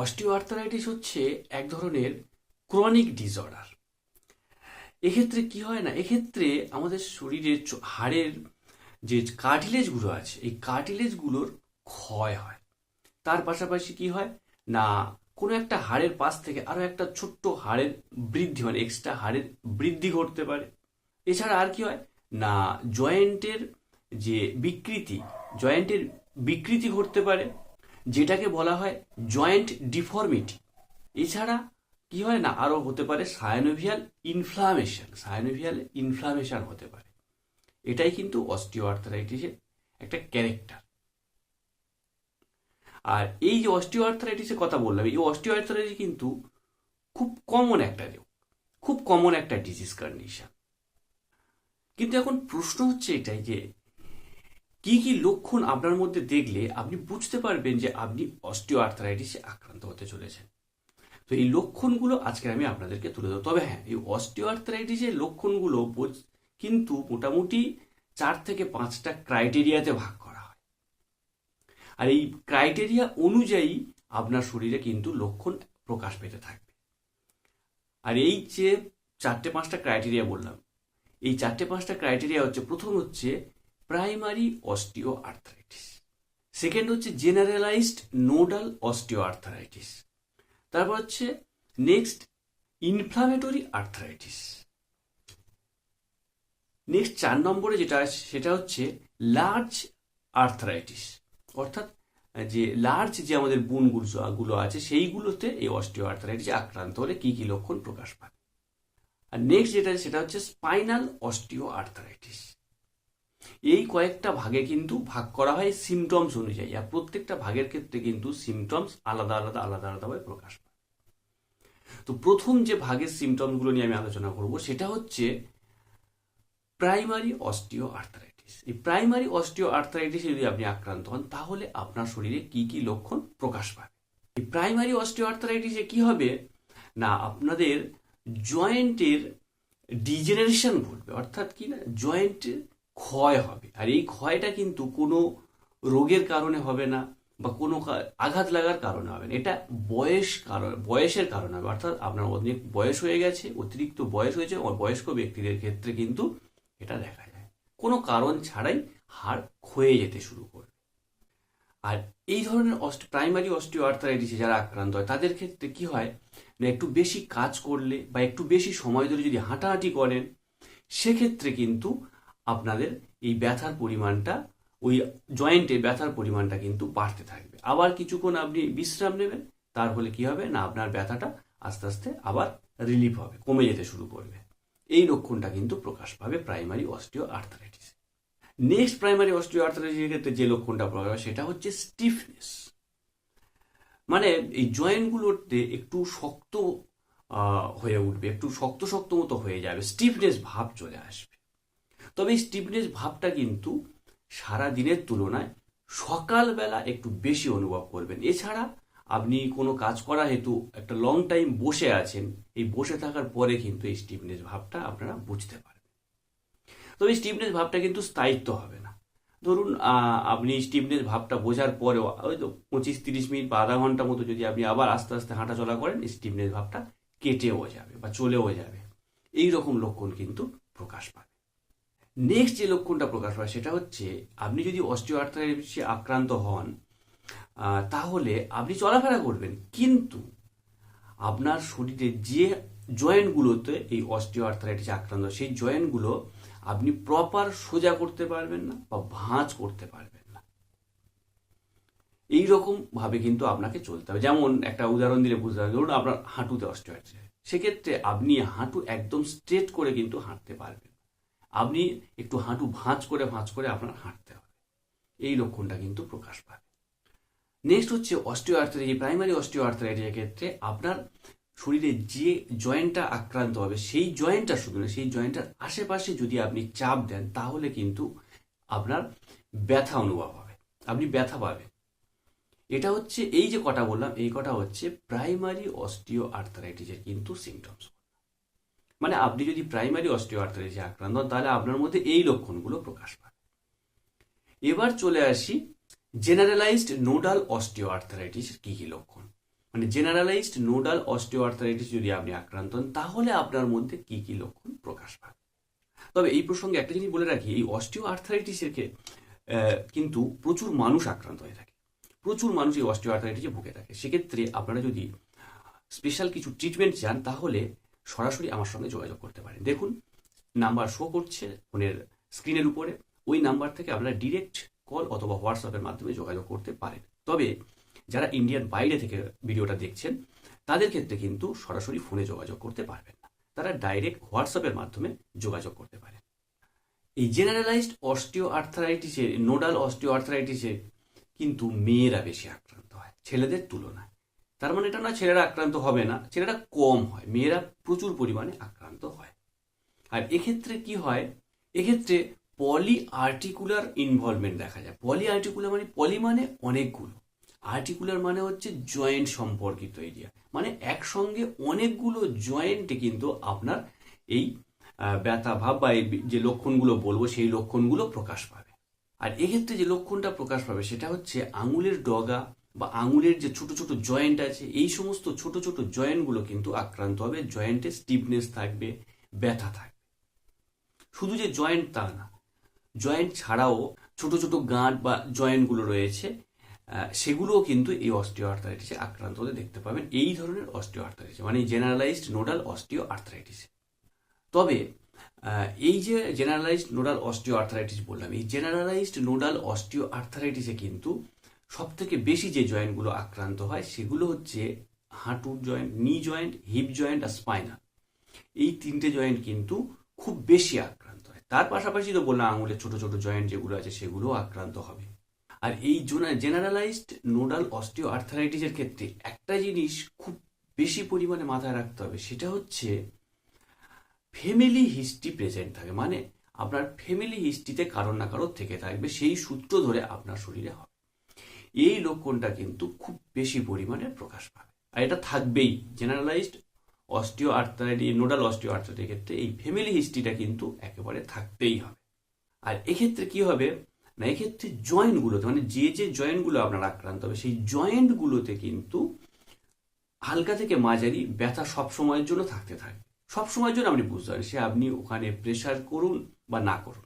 Osteo arthritis হচ্ছে এক ধরনের ক্রনিক ডিসঅর্ডার। এক্ষেত্রে কি হয় না, এক্ষেত্রে আমাদের শরীরের হাড়ের যে কার্টিলেজগুলো আছে, এই কার্টিলেজগুলোর ক্ষয় হয়। তার পাশাপাশি কি হয় না, কোনো একটা হাড়ের পাশ থেকে আরও একটা ছোট্ট হাড়ের বৃদ্ধি মানে এক্সট্রা হাড়ের বৃদ্ধি ঘটতে পারে। এছাড়া আর কি হয় না জয়েন্টের যে বিকৃতি জয়েন্টের বিকৃতি ঘটতে পারে। যেটাকে বলা হয় জয়েন্ট ডিফর্মিটি এছাড়া কি হয় না আরও হতে পারে সায়ানোভিয়াল ইনফ্লামেশন সায়ানোভিয়াল ইনফ্লামেশন হতে পারে। এটাই কিন্তু অস্টিও আর্থারাইটিসের একটা ক্যারেক্টার আর এই যে অস্টিও আর্থারাইটিসের কথা বললাম, এই অস্টিও আর্থারাইটিস কিন্তু খুব কমন একটা রোগ, খুব কমন একটা ডিজিজ কন্ডিশন কিন্তু এখন প্রশ্ন হচ্ছে এটাই যে কি কি লক্ষণ আপনার মধ্যে দেখলে আপনি বুঝতে পারবেন যে আপনি অস্টিও আর্থারাইটিসে আক্রান্ত হতে চলেছেন। তো এই লক্ষণগুলো আজকে আমি আপনাদেরকে তুলে দেবো তবে হ্যাঁ এই অস্টিও আর্থারাইটিসের লক্ষণগুলো কিন্তু মোটামুটি চার থেকে পাঁচটা ক্রাইটেরিয়াতে ভাগ করা হয়। আর এই ক্রাইটেরিয়া অনুযায়ী আপনার শরীরে কিন্তু লক্ষণ প্রকাশ পেতে থাকবে। আর এই যে চারটে পাঁচটা ক্রাইটেরিয়া বললাম, এই চারটে পাঁচটা ক্রাইটেরিয়া হচ্ছে, প্রথম হচ্ছে প্রাইমারি অস্টিও আর্থারাইটিস সেকেন্ড হচ্ছে জেনারেলাইজড নোডাল অস্টিও আর্থারাইটিস তারপর হচ্ছে নেক্সট ইনফ্লামেটরি আর্থারাইটিস নেক্সট চার নম্বরে যেটা আছে, সেটা হচ্ছে লার্জ আর্থারাইটিস অর্থাৎ যে লার্জ যে আমাদের বুনগুলো গুলো আছে, সেইগুলোতে এই অস্টিও আর্থারাইটিস আক্রান্ত হলে কি কি লক্ষণ প্রকাশ পায়? আর নেক্সট যেটা সেটা হচ্ছে স্পাইনাল অস্টিও আর্থারাইটিস এই কয়েকটা ভাগে কিন্তু ভাগ করা হয় সিমটমস অনুযায়ী, আর প্রত্যেকটা ভাগের ক্ষেত্রে কিন্তু সিমটমস আলাদা আলাদা আলাদা আলাদাভাবে প্রকাশ পায়। তো প্রথম যে ভাগের সিমটমগুলো নিয়ে আমি আলোচনা করব, সেটা হচ্ছে প্রাইমারি অস্টিও আর্থারাইটিস এই প্রাইমারি অস্টিও আর্থারাইটিসে যদি আপনি আক্রান্ত হন, তাহলে আপনার শরীরে কি কি লক্ষণ প্রকাশ পাবে এই প্রাইমারি অস্টিও আর্থারাইটিসে কি হবে? না, আপনাদের জয়েন্টের ডিজেনারেশন ঘটবে। অর্থাৎ কি না? জয়েন্টের ক্ষয় হবে। আর এই ক্ষয়টা কিন্তু কোনো রোগের কারণে হবে না বা কোনো আঘাত লাগার কারণে হবে না। এটা বয়স কারণ বয়সের কারণে হবে। অর্থাৎ আপনার অনেক বয়স হয়ে গেছে, অতিরিক্ত বয়স হয়েছে বয়স্ক ব্যক্তিদের ক্ষেত্রে কিন্তু এটা দেখা যায়। কোনো কারণ ছাড়াই হাড় ক্ষয়ে যেতে শুরু করবে। আর এই ধরনের অস্ট প্রাইমারি অস্টিও আর্থারাইটিসে যারা আক্রান্ত হয়, তাদের ক্ষেত্রে কি হয় না, একটু বেশি কাজ করলে বা একটু বেশি সময় ধরে যদি হাঁটাহাঁটি করেন, সেক্ষেত্রে কিন্তু আপনাদের এই ব্যথার পরিমাণটা, ওই জয়েন্টে ব্যথার পরিমাণটা কিন্তু বাড়তে থাকবে। আবার কিছুক্ষণ আপনি বিশ্রাম নেবেন, তার ফলে কি হবে না, আপনার ব্যথাটা আস্তে আস্তে আবার রিলিফ হবে, কমে যেতে শুরু করবে। এই লক্ষণটা কিন্তু প্রকাশ পাবে primary osteo arthritis next primary osteo আর্থারাইটিসের ক্ষেত্রে যে লক্ষণটা প্রকাশ পাবে সেটা হচ্ছে স্টিফনেস মানে এই জয়েন্টগুলোতে একটু শক্ত হয়ে উঠবে, একটু শক্ত শক্ত মতো হয়ে যাবে স্টিফনেস ভাব চলে আসবে। তবে এই স্টিফনেস ভাবটা কিন্তু সারা দিনের তুলনায় সকালবেলা একটু বেশি অনুভব করবেন। এছাড়া আপনি কোনো কাজ করা হেতু একটা লং টাইম বসে আছেন, এই বসে থাকার পরে কিন্তু এই স্টিফনেস ভাবটা আপনারা বুঝতে পারবেন। তবে এই স্টিফনেস ভাবটা কিন্তু স্থায়িত্ব হবে না। ধরুন আপনি স্টিফনেস ভাবটা বোঝার পরেও ওই তো পঁচিশ তিরিশ মিনিট বা আধা ঘণ্টা মতো যদি আপনি আবার আস্তে আস্তে হাঁটাচলা করেন স্টিফনেস ভাবটা কেটেও যাবে বা চলেও যাবে। এই রকম লক্ষণ কিন্তু প্রকাশ পাবে। নেক্সট যে লক্ষণটা প্রকাশ পায় সেটা হচ্ছে, আপনি যদি অস্টিও আর্থারাইটিসে আক্রান্ত হন তাহলে আপনি চলাফেরা করবেন। কিন্তু আপনার শরীরে যে জয়েন্টগুলোতে এই অস্টিও আর্থারাইটিস আক্রান্ত সেই জয়েন্টগুলো আপনি প্রপার সোজা করতে পারবেন না বা ভাঁজ করতে পারবেন না। এই রকম ভাবে কিন্তু আপনাকে চলতে হবে। যেমন একটা উদাহরণ দিলে বুঝতে হবে, ধরুন আপনার হাঁটুতে অস্টিও আর্থারাইটিস সেক্ষেত্রে আপনি হাঁটু একদম স্ট্রেট করে কিন্তু হাঁটতে পারবেন আপনি একটু হাঁটু ভাঁজ করে ভাঁজ করে আপনার হাঁটতে হবে। এই লক্ষণটা কিন্তু প্রকাশ পাবে। নেক্সট হচ্ছে অস্টিও আর্থারাইটিস প্রাইমারি অস্টিও আর্থারাইটিসের ক্ষেত্রে আপনার শরীরে যে জয়েন্টটা আক্রান্ত হবে, সেই জয়েন্টটা শুধু না, সেই জয়েন্টটার আশেপাশে যদি আপনি চাপ দেন, তাহলে কিন্তু আপনার ব্যথা অনুভব হবে। আপনি ব্যথা পাবেন। এটা হচ্ছে, এই যে কটা বললাম, এই কটা হচ্ছে প্রাইমারি অস্টিও আর্থারাইটিসের কিন্তু সিমটমস মানে আপনি যদি প্রাইমারি অস্টিও আর্থারাইটিসে আক্রান্ত হন, তাহলে আপনার মধ্যে এই লক্ষণগুলো প্রকাশ পাবে এবার চলে আসি জেনারেলাইজড নোডাল অস্টিও আর্থারাইটিস কি কি লক্ষণ? মানে জেনারেলাইজড নোডাল অস্টিওআর্থারাইটিস যদি আপনি আক্রান্ত হন, তাহলে আপনার মধ্যে কি কি লক্ষণ প্রকাশ পাবে তবে এই প্রসঙ্গে একটা জিনিস বলে রাখি, এই অস্টিও আর্থারাইটিসের কিন্তু প্রচুর মানুষ আক্রান্ত হয়ে থাকে। প্রচুর মানুষ এই অস্টিও আর্থারাইটিসে ভুগে থাকে। সেক্ষেত্রে আপনারা যদি স্পেশাল কিছু ট্রিটমেন্ট চান, তাহলে সরাসরি আমার সঙ্গে যোগাযোগ করতে পারেন। দেখুন, নাম্বার শো করছে ফোনের স্ক্রিনের উপরে। ওই নাম্বার থেকে আপনারা ডিরেক্ট কল অথবা হোয়াটসঅ্যাপের মাধ্যমে যোগাযোগ করতে পারেন। তবে যারা ইন্ডিয়ার বাইরে থেকে ভিডিওটা দেখছেন, তাদের ক্ষেত্রে কিন্তু সরাসরি ফোনে যোগাযোগ করতে পারবেন না। তারা ডাইরেক্ট হোয়াটসঅ্যাপের মাধ্যমে যোগাযোগ করতে পারেন। এই জেনারেলাইজড অস্টিও আর্থারাইটিসে নোডাল অস্টিও আর্থারাইটিসে কিন্তু মেয়েরা বেশি আক্রান্ত হয়, ছেলেদের তুলনায়। তার মানে এটা না ছেলেরা আক্রান্ত হবে না, ছেলেরা কম হয়, মেয়েরা প্রচুর পরিমাণে আক্রান্ত হয়। আর এক্ষেত্রে কি হয়? এক্ষেত্রে পলি আর্টিকুলার ইনভলভমেন্ট দেখা যায়। পলি আর্টিকুলার মানে পলি মানে অনেকগুলো। আর্টিকুলার মানে হচ্ছে জয়েন্ট সম্পর্কিত এরিয়া মানে একসঙ্গে অনেকগুলো জয়েন্টে কিন্তু আপনার এই ব্যথা ভাব বা এই যে লক্ষণগুলো বলব, সেই লক্ষণগুলো প্রকাশ পাবে। আর এক্ষেত্রে যে লক্ষণটা প্রকাশ পাবে, সেটা হচ্ছে আঙুলের ডগা বা আঙুলের যে ছোট ছোট জয়েন্ট আছে, এই সমস্ত ছোট ছোট জয়েন্টগুলো কিন্তু আক্রান্ত হবে। জয়েন্টে স্টিফনেস থাকবে, ব্যথা থাকবে। শুধু যে জয়েন্ট তা না, জয়েন্ট ছাড়াও ছোট ছোট গাঁট বা জয়েন্টগুলো রয়েছে সেগুলোও কিন্তু এই অস্টিও আর্থারাইটিসে আক্রান্ত হতে দেখতে পাবেন। এই ধরনের অস্টিও আর্থারাইটিস মানে জেনারেলাইজড নোডাল অস্টিও আর্থারাইটিস তবে এই যে জেনারেলাইজড নোডাল অস্টিও আর্থারাইটিস বললাম, এই জেনারেলাইজড নোডাল অস্টিও আর্থারাইটিসে কিন্তু সব থেকে বেশি যে জয়েন্টগুলো আক্রান্ত হয়, সেগুলো হচ্ছে হাঁটুর joint, knee joint, hip joint আর স্পাইনাল। এই তিনটে জয়েন্ট কিন্তু খুব বেশি আক্রান্ত হয়। তার পাশাপাশি তো বললাম, আঙুলের ছোট ছোট জয়েন্ট যেগুলো আছে সেগুলো আক্রান্ত হবে। আর এই জেনারেলাইজড নোডাল অস্টিও আর্থারাইটিসের ক্ষেত্রে একটা জিনিস খুব বেশি পরিমাণে মাথায় রাখতে হবে, সেটা হচ্ছে ফ্যামিলি হিস্ট্রি প্রেজেন্ট থাকে। মানে আপনার ফ্যামিলি হিস্ট্রিতে কারোর না কারোর থেকে থাকবে, সেই সূত্র ধরে আপনার শরীরে হবে। এই লক্ষণটা কিন্তু খুব বেশি পরিমাণে প্রকাশ পাবে। আর এটা থাকবেই। জেনারেলাইজড অস্টিও আর্থারাইটিস নোডাল অস্টিও আর্থারাইটিসের ক্ষেত্রে এই ফ্যামিলি হিস্ট্রিটা কিন্তু একেবারে থাকতেই হবে। আর এক্ষেত্রে কি হবে? না, এক্ষেত্রে জয়েন্টগুলোতে মানে যে যে জয়েন্টগুলো আপনার আক্রান্ত হবে, সেই জয়েন্টগুলোতে কিন্তু হালকা থেকে মাঝারি ব্যথা সব সময়ের জন্য থাকতে থাকে। সব সময়ের জন্য আপনি বুঝতে পারেন, সে আপনি ওখানে প্রেশার করুন বা না করুন।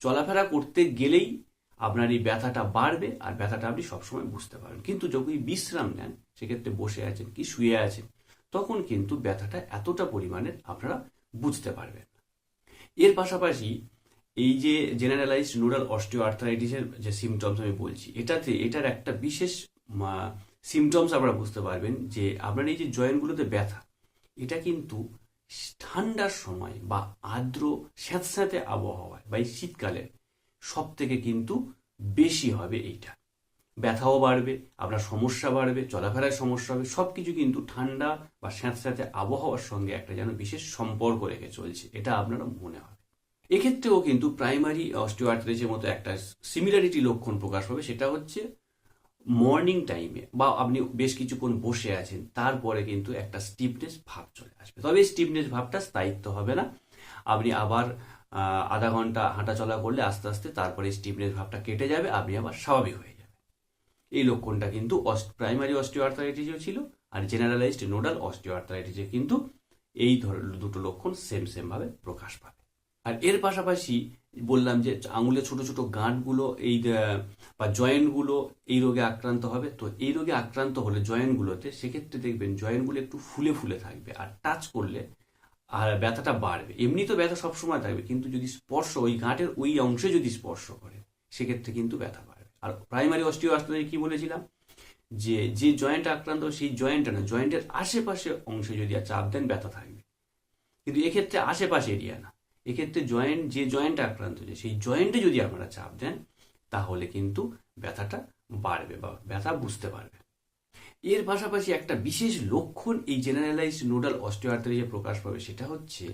চলাফেরা করতে গেলেই আপনার এই ব্যথাটা বাড়বে আর ব্যথাটা আপনি সবসময় বুঝতে পারবেন। কিন্তু যখন বিশ্রাম নেন, সেক্ষেত্রে বসে আছেন কি শুয়ে আছেন, তখন কিন্তু ব্যথাটা এতটা পরিমাণের আপনারা বুঝতে পারবেন এর পাশাপাশি এই যে জেনারেলাইজড নোডাল অস্টিও আর্থারাইটিসের যে সিমটমস আমি বলছি, এটাতে এটার একটা বিশেষ সিমটমস আপনারা বুঝতে পারবেন যে আপনার এই যে জয়েন্টগুলোতে ব্যথা, এটা কিন্তু ঠান্ডার সময় বা আর্দ্র স্যাঁতস্যাঁতে আবহাওয়ায় বা এই শীতকালে সব থেকে কিন্তু বেশি হবে এইটা। ব্যথাও বাড়বে, আপনার সমস্যা বাড়বে চলাফেরার সমস্যা হবে সব কিছু কিন্তু ঠান্ডা বা স্যাঁতস্যাঁতে আবহাওয়ার সঙ্গে একটা যেন বিশেষ সম্পর্ক রেখে চলছে, এটা আপনারা মনে হবে। এক্ষেত্রেও কিন্তু প্রাইমারি অস্টিওআর্থ্রাইটিসের মতো একটা সিমিলারিটি লক্ষণ প্রকাশ পাবে, সেটা হচ্ছে মর্নিং টাইমে বা আপনি বেশ কিছুক্ষণ বসে আছেন, তারপরে কিন্তু একটা স্টিফনেস ভাব চলে আসবে। তবে এই স্টিফনেস ভাবটা স্থায়িত্ব হবে না। আপনি আবার আধা ঘণ্টা হাঁটাচলা করলে আস্তে আস্তে তারপরে স্টিফনেস ভাবটা কেটে যাবে, আপনি আবার স্বাভাবিক হয়ে যাবে এই লক্ষণটা কিন্তু প্রাইমারি অস্টিওআর্থারাইটিসেও ছিল আর জেনারেলাইজড নোডাল অস্টিওআর্থারাইটিসে কিন্তু এই ধরনের দুটো লক্ষণ সেম সেম ভাবে প্রকাশ পাবে। আর এর পাশাপাশি বললাম যে আঙুলের ছোট ছোট গাঁটগুলো, এই বা জয়েন্টগুলো এই রোগে আক্রান্ত হবে। তো এই রোগে আক্রান্ত হলে জয়েন্টগুলোতে সেক্ষেত্রে দেখবেন জয়েন্টগুলো একটু ফুলে ফুলে থাকবে আর টাচ করলে আর ব্যথাটা বাড়বে। এমনি তো ব্যথা সবসময় থাকবে, কিন্তু যদি স্পর্শ, ওই গাঁটের ওই অংশে যদি স্পর্শ করে, সেক্ষেত্রে কিন্তু ব্যথা বাড়বে। আর প্রাইমারি অস্টিও আর্থারাইটিস কি বলেছিলাম? যে যে জয়েন্ট আক্রান্ত, সেই জয়েন্টটা না জয়েন্টের আশেপাশে অংশে যদি চাপ দেন, ব্যথা থাকবে। কিন্তু এক্ষেত্রে আশেপাশে এরিয়া না। এক্ষেত্রে জয়েন্ট যে জয়েন্ট আক্রান্ত হয়েছে সেই জয়েন্টে যদি আপনারা চাপ দেন, তাহলে কিন্তু ব্যথাটা বাড়বে বা ব্যথা বুঝতে পারবে এর পাশাপাশি একটা বিশেষ লক্ষণ এই জেনারেলাইজড নোডাল অস্টিওআর্থারাইটিসে প্রকাশ পাবে, সেটা হচ্ছে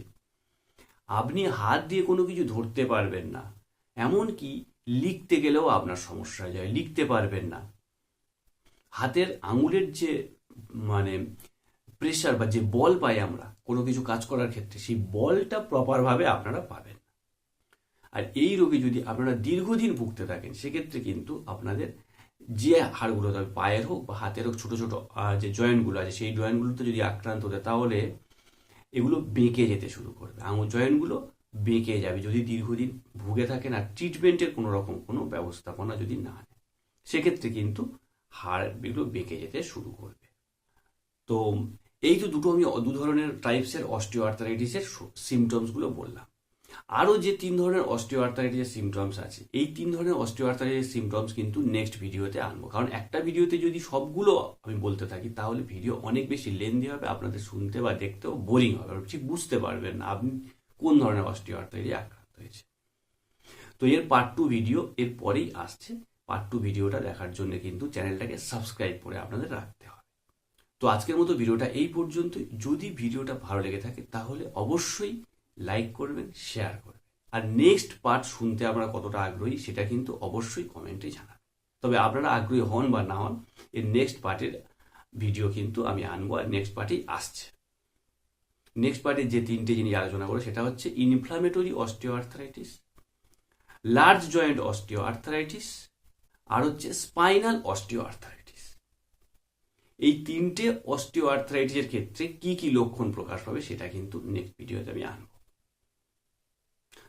আপনি হাত দিয়ে কোনো কিছু ধরতে পারবেন না, এমনকি লিখতে গেলেও আপনার সমস্যা হয়ে যায়, লিখতে পারবেন না। হাতের আঙুলের যে মানে প্রেশার বা যে বল পাই আমরা, কোনো কিছু কাজ করার ক্ষেত্রে সেই বলটা প্রপারভাবে আপনারা পাবেন আর এই রোগে যদি আপনারা দীর্ঘদিন ভুগতে থাকেন, সেক্ষেত্রে কিন্তু আপনাদের যে হাড়গুলো তবে পায়ের হোক বা হাতের হোক ছোট ছোট যে জয়েন্টগুলো আছে, সেই জয়েন্টগুলোতে যদি আক্রান্ত হতে তাহলে এগুলো বেঁকে যেতে শুরু করবে। আঙুল জয়েন্টগুলো বেঁকে যাবে। যদি দীর্ঘদিন ভুগে থাকেন আর ট্রিটমেন্টের কোনো রকম কোনো ব্যবস্থাপনা যদি না নেয় সেক্ষেত্রে কিন্তু হাড় এগুলো বেঁকে যেতে শুরু করবে। তো এই তো দুটো আমি দু ধরনের টাইপসের অস্টিও আর্থারাইটিসের সিমটমসগুলো বললাম। আরও যে তিন ধরনের অস্টিও আর্থারাইটিসের সিমটমস আছে, এই তিন ধরনের অস্টিও আর্থারাইটিস সিমটমস কিন্তু নেক্সট ভিডিওতে আনব। কারণ একটা ভিডিওতে যদি সবগুলো আমি বলতে থাকি, তাহলে ভিডিও অনেক বেশি লেন্দি হবে, আপনাদের শুনতে বা দেখতেও বোরিং হবে। ঠিক বুঝতে পারবেন না আপনি কোন ধরনের অস্টিও আর্থারাইটিস আক্রান্ত হয়েছে। তো এর পার্ট টু ভিডিও এর পরেই আসছে। পার্ট টু ভিডিওটা দেখার জন্য কিন্তু চ্যানেলটাকে সাবস্ক্রাইব করে আপনাদের রাখতে হবে। তো আজকের মতো ভিডিওটা এই পর্যন্ত যদি ভিডিওটা ভালো লেগে থাকে, তাহলে অবশ্যই লাইক করবেন শেয়ার করবেন। আর নেক্সট পার্ট শুনতে আমরা কতটা আগ্রহী, সেটা কিন্তু অবশ্যই কমেন্টে জানাবেন। তবে আপনারা আগ্রহী হন বা না হন, এর নেক্সট পার্টের ভিডিও কিন্তু আমি আনব আর নেক্সট পার্টেই আসছে। নেক্সট পার্টে যে তিনটে জিনিস আলোচনা করব, সেটা হচ্ছে inflammatory osteo arthritis large joint osteo arthritis আর হচ্ছে স্পাইনাল অস্টিও আর্থারাইটিস এই তিনটে অস্টিও আর্থারাইটিসের ক্ষেত্রে কি কি লক্ষণ প্রকাশ পাবে, সেটা কিন্তু নেক্সট ভিডিওতে আমি আনব।